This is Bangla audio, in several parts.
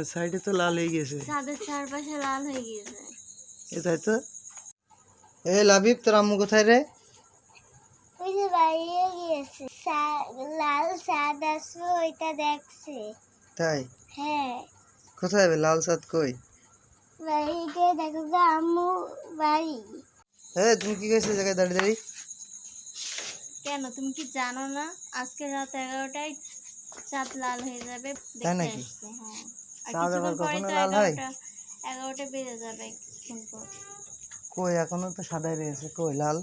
হ্যাঁ সাইডে তো লাল হয়ে গেছে চাঁদের চারপাশে লাল হয়ে গিয়েছে। এটাই তো? এ লাবিব তোর আম্মু কোথায় রে? ওই যে বাইরে গিয়েছে। লাল ওইটা দেখছে। তাই? হ্যাঁ। কোথায় লাল সাদ কই? বাড়িতে দেখো গো আম্মু বাড়ি। তুমি কি গেছো জায়গায় দাঁড়িয়ে দাঁড়িয়ে? কেন তুমি কি জানো না? আজকে রাত এগারোটায় চাঁদ লাল হয়ে যাবে তাই দেখতে? হ্যাঁ। চাঁদ আবার কখনো লাল হয়? এগারোটা বেজে যাবে কই এখনও তো সাদাই রয়েছে। কই লাল?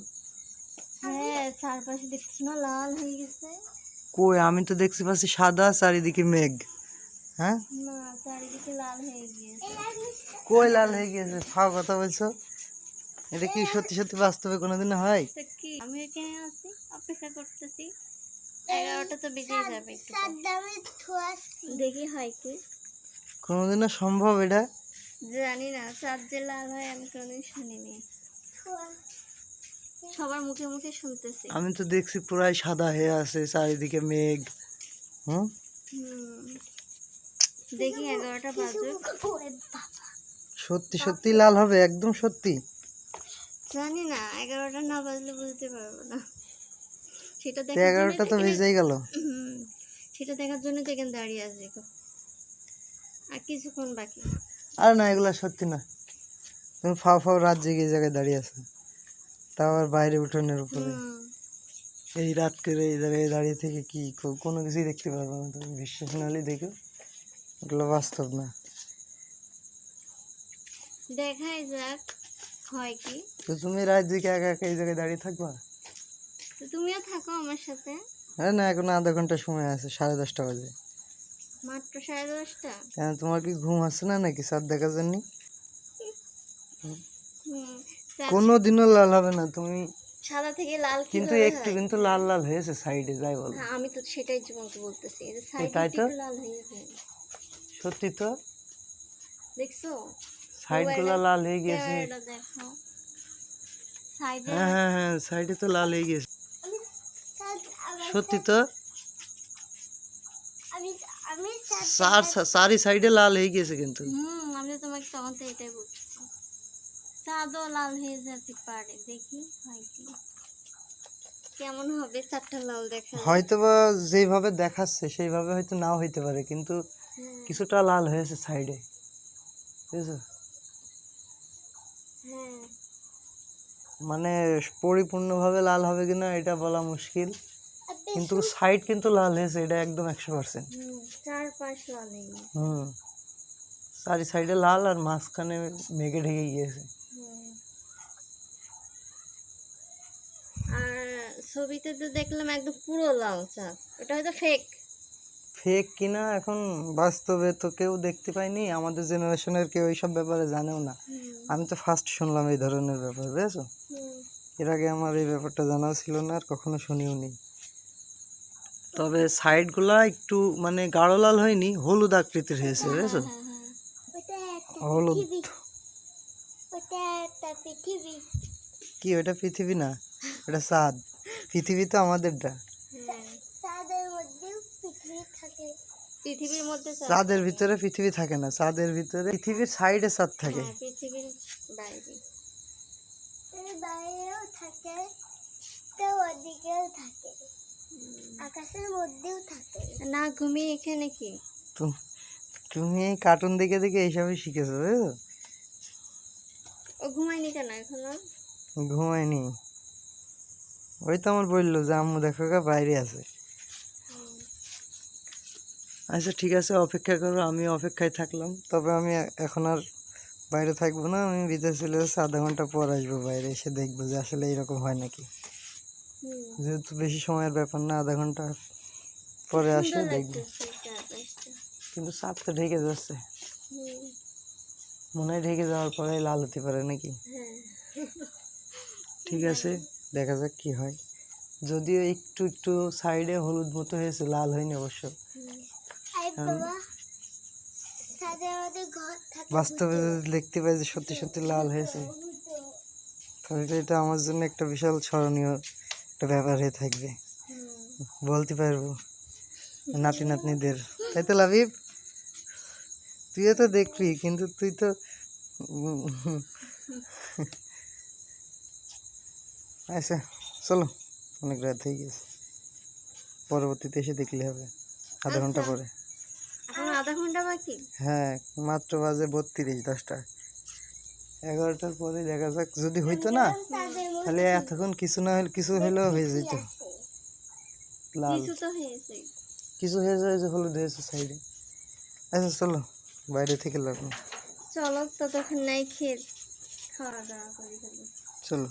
হ্যাঁ চারপাশে দেখছি না লাল হয়ে গেছে। কই আমি তো দেখছি পাচ্ছি সাদা চারিদিকে মেঘ। হ্যাঁ? না চারিদিকে লাল হয়ে গিয়েছে। কই লাল হয়ে গিয়েছে? ফাও কথা বলছো? এটা কি সত্যি সত্যি বাস্তবে কোনোদিন হয়? কি? আমি এখানে আছি অপেক্ষা করতেছি। এগারোটা তো বেজে যাবে দেখি হয় কি। কোনোদিনও সম্ভব এটা? জানি না চাঁদ যে লাল হয় আমি কোনোদিন শুনিনি। সবার মুখে মুখে শুনতেছি। আমি তো দেখছি পুরাই সাদা হয়ে আছে চারিদিকে মেঘ হুম। দেখি এগারোটা বাজে সত্যি সত্যি লাল হবে একদম সত্যি। জানি না এগারোটা না বাজলে বুঝতে পারব না। সেটা এগারোটা তো বেজেই গেল। সেটা দেখার জন্য তো এখানে দাঁড়িয়ে আছি। আর কিছুক্ষণ বাকি। আর না এগুলা সত্যি না। তুমি ফাও ফাও রাত জেগে এই জায়গায় দাঁড়িয়ে আছো। তাও আবার বাইরে উঠোনের উপরে। এই রাত করে এই জায়গায় দাঁড়িয়ে থেকে কি কোনো কিছুই দেখতে পারব না। তুমি বিশ্বাস না হলে দেখো। এগুলো বাস্তব না। দেখাই যাক হয় কি? তো তুমি রাত জেগে একা একা এই জায়গায় দাঁড়িয়ে থাকবা? তো তুমিও থাকো আমার সাথে। হ্যাঁ না এখন আধা ঘণ্টা সময় আছে সাড়ে দশটা বাজে। মাত্র সাড়ে দশটা? কেন তোমার কি ঘুম আসছে না নাকি সাত দেখার জন্য কোনো দিনও লাল হবে না তুমি সাদা থেকে লাল কিন্তু একটু কিন্তু লাল লাল হয়েছে সাইডে যাই বল। হ্যাঁ, আমি তো সেটাই তোমাকে বলতেছি যে সাইডে? লাল হয়েছে সত্যি তো? দেখছ? সাইডগুলো লাল হয়ে গেছে। সাইডে হ্যাঁ হ্যাঁ হ্যাঁ সাইডে তো লাল হয়ে গেছে। সত্যি তো? আমি আমি সাইডে লাল হয়ে গেছে কিন্তু। হুম আমি তোমাকে তখন তো এটাই বলছি। চাঁদও লাল হয়ে যেতে পারে দেখি হয় কি। কেমন হবে চারটা লাল দেখা হয়তো বা যেভাবে দেখাচ্ছে সেইভাবে হয়তো নাও হইতে পারে কিন্তু হ্যাঁ, কিছুটা লাল হয়েছে সাইডে। বুঝছ? হ্যাঁ। মানে পরিপূর্ণভাবে লাল হবে কিনা এটা বলা মুশকিল। কিন্তু সাইড কিন্তু লাল হয়েছে এটা একদম একশো পার্সেন্ট। হুম চারি সাইডে লাল আর মাঝখানে মেঘে ঢেকে গিয়েছে। আর ছবিতে তো দেখলাম একদম পুরো লাল চাঁদ। ওটা হয়তো ফেক ফেক কিনা এখন বাস্তবে তো কেউ দেখতে পায়নি আমাদের জেনারেশনের কেউ এইসব ব্যাপারে জানেও না। আমি তো ফার্স্ট শুনলাম এই ধরনের ব্যাপার বুঝেছ? এর আগে আমার এই ব্যাপারটা জানাও ছিল না আর কখনো শুনিও নি। তবে সাইডগুলা একটু মানে গাঢ় লাল হয়নি হলুদ আকৃতির হয়েছে বুঝেছ? হলুদ। ওটা একটা পৃথিবী। কি ওটা পৃথিবী না? ওটা চাঁদ পৃথিবী তো আমাদেরটা। পৃথিবীর মধ্যে চাঁদের ভিতরে পৃথিবী থাকে না চাঁদের ভিতরে পৃথিবীর সাইডে চাঁদ থাকে। হ্যাঁ, পৃথিবীর বাইরে। বাইরেও থাকে তো ওদিকেও থাকে। আকাশের মধ্যেও থাকে। না ঘুমিয়ে এখানে কি? তুমি এই কার্টুন দেখে দেখে এইসবই শিখেছো বুঝেছ ও ঘুমায়নি কেন এখনও? ঘুমায়নি। ওই তো আমার বলল যে আম্মু দেখো গা বাইরে আছে। আচ্ছা ঠিক আছে অপেক্ষা করো আমি অপেক্ষায় থাকলাম। তবে আমি এখন আর বাইরে থাকব না আমি বিদেশ চলে যাচ্ছি আধা ঘণ্টা পর আসব বাইরে এসে দেখব যে আসলে এরকম হয় নাকি। যেহেতু বেশি সময়ের ব্যাপার না আধা ঘণ্টা পরে আসে দেখব। কিন্তু চাঁদ তো ঢেকে যাচ্ছে। মনে হয় ঢেকে যাওয়ার পরে লাল হতে পারে নাকি? হ্যাঁ। ঠিক আছে দেখা যাক কি হয়। যদিও একটু একটু সাইডে হলুদ মতো হয়েছে লাল হয়নি অবশ্য। বাস্তবে যদি দেখতে পাই যে সত্যি সত্যি লাল হয়েছে তাহলে এটা আমার জন্য একটা বিশাল স্মরণীয় একটা ব্যাপার হয়ে থাকবে। বলতে পারব নাতি নাতনিদের। তাই তো লাভিব তুইও তো দেখবি কিন্তু তুই তো আচ্ছা চলো অনেক রাত হয়ে গেছে। পরবর্তীতে এসে দেখলে হবে আধা ঘণ্টা আচ্ছা। পরে আধা ঘণ্টা বাকি? হ্যাঁ মাত্র বাজে বত্রিশ দশটা। এগারোটার পরে দেখা যাক যদি হইতো না তাহলে এতক্ষণ কিছু না হলে কিছু হলেও হয়ে যেত। লাল। কিছু হয়ে যায় যে হলুদ হয়েছে সাইডে। আচ্ছা চলো বাইরে থেকে লাগল চলো ততক্ষণ নাই খেয়ে খাওয়া দাওয়া করি চলো।